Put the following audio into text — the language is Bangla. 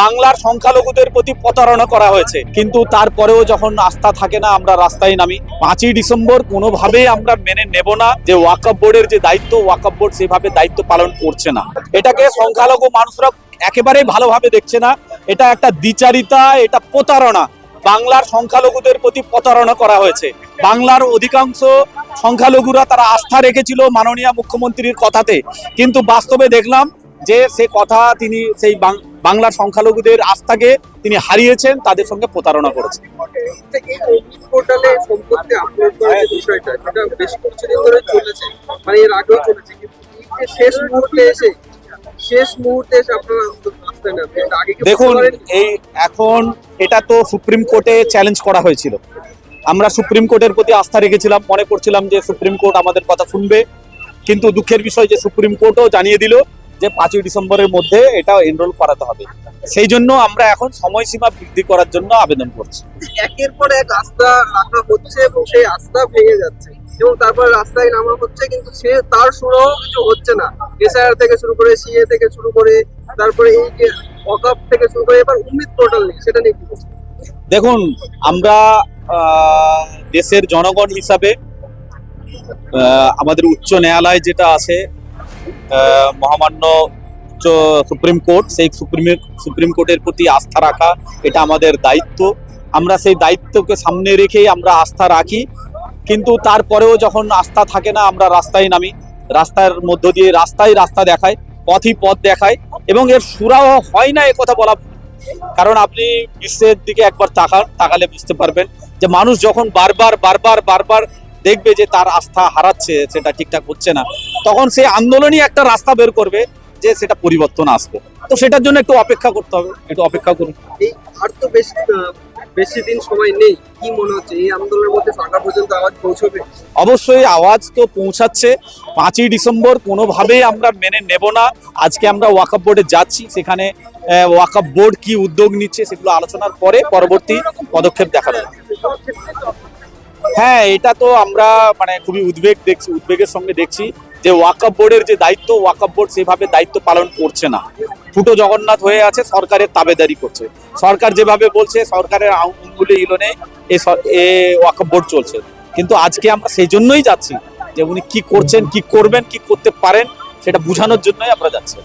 বাংলার সংখ্যালঘুদের প্রতি প্রতারণা করা হয়েছে। কিন্তু তারপরেও যখন আস্থা থাকে না, আমরা রাস্তায় নামি। পাঁচই ডিসেম্বর কোনোভাবেই আমরা মেনে নেব না যে ওয়াকআপ বোর্ডের যে দায়িত্ব ওয়াকআপ বোর্ড সেভাবে দায়িত্ব পালন করছে না। এটাকে সংখ্যালঘু মানুষরা একেবারেই ভালোভাবে দেখছে না। এটা একটা দ্বিচারিতা, এটা প্রতারণা। বাংলার সংখ্যালঘুদের প্রতি প্রতারণা করা হয়েছে। বাংলার অধিকাংশ সংখ্যালঘুরা তারা আস্থা রেখেছিল মাননীয় মুখ্যমন্ত্রীর কথাতে। কিন্তু বাস্তবে দেখলাম যে সে কথা তিনি সেই বাংলার সংখ্যালঘুদের আস্থাকে তিনি হারিয়েছেন তাদের সঙ্গে প্রতারণা করেছেন। চলেছে মানে দেখুন এই এখন এটা তো সুপ্রিম কোর্টে চ্যালেঞ্জ করা হয়েছিল। আমরা সুপ্রিম কোর্টের প্রতি আস্থা রেখেছিলাম মনে করছিলাম যে সুপ্রিম কোর্ট আমাদের কথা শুনবে কিন্তু দুঃখের বিষয় যে সুপ্রিম কোর্টও জানিয়ে দিল যে পাঁচই ডিসেম্বরের মধ্যে এটা এনরোল করাতে হবে। সেই জন্য আমরা এখন সময়সীমা বৃদ্ধি করার জন্য আবেদন করছি। একের পর এক আস্থা রাখা হচ্ছে এবং সেই আস্থা ভেঙে যাচ্ছে। এবং তারপর রাস্তায় নামা হচ্ছে কিন্তু সে তার সুরাও কিছু হচ্ছে না। এসআইআর থেকে শুরু করে সিএ থেকে শুরু করে তারপরে এই যে ওয়াকআপ থেকে শুরু করে এবার উম্মিদ পোর্টাল নেই সেটা নিয়ে? দেখুন আমরা দেশের জনগণ হিসাবে আমাদের উচ্চ ন্যায়ালয় যেটা আছে মহামান্য সুপ্রিম কোর্ট, সেই সুপ্রিম সুপ্রিম কোর্টের প্রতি আস্থা রাখা, এটা আমাদের দায়িত্ব। আমরা সেই দায়িত্বকে সামনে রেখেই আমরা আস্থা রাখি। কিন্তু তারপরেও যখন আস্থা থাকে না, আমরা রাস্তায় নামি। রাস্তার মধ্য দিয়ে রাস্তায় রাস্তা দেখায়, পথই পথ দেখায়। এবং এর সুরাও হয় না এ কথা বলা। কারণ আপনি বিশ্বের দিকে একবার তাকান, তাকালে বুঝতে পারবেন যে মানুষ যখন বারবার বারবার বারবার দেখবে যে তার আস্থা হারাচ্ছে সেটা ঠিকঠাক হচ্ছে না। তখন সে আন্দোলনই একটা রাস্তা বের করবে যে সেটা পরিবর্তন আসবে। তো সেটার জন্য একটু অপেক্ষা করতে হবে একটু অপেক্ষা করুন। এই আর তো বেশি বেশি দিন সময় নেই কি মনে হচ্ছে? এই আন্দোলনের মধ্যে সরকার পর্যন্ত আওয়াজ পৌঁছবে? অবশ্যই আওয়াজ তো পৌঁছাচ্ছে। পাঁচই ডিসেম্বর কোনোভাবেই আমরা মেনে নেব না। আজকে আমরা ওয়াকআপ বোর্ডে যাচ্ছি সেখানে ওয়াকআপ বোর্ড কি উদ্যোগ নিচ্ছে সেগুলো আলোচনার পরে পরবর্তী পদক্ষেপ দেখা যাবে হ্যাঁ এটা তো আমরা মানে খুবই উদ্বেগ দেখছি, উদ্বেগের সঙ্গে দেখছি যে ওয়াকআপ বোর্ডের যে দায়িত্ব, ওয়াকআপ বোর্ড সেভাবে দায়িত্ব পালন করছে না। ফুটো জগন্নাথ হয়ে আছে, সরকারের তাবেদারি করছে। সরকার যেভাবে বলছে, সরকারের আঙুলে ইলনে এ ওয়াকআপ বোর্ড চলছে। কিন্তু আজকে আমরা সেই জন্যই যাচ্ছি যে উনি কি করছেন, কি করবেন, কি করতে পারেন, সেটা বোঝানোর জন্যই আমরা যাচ্ছি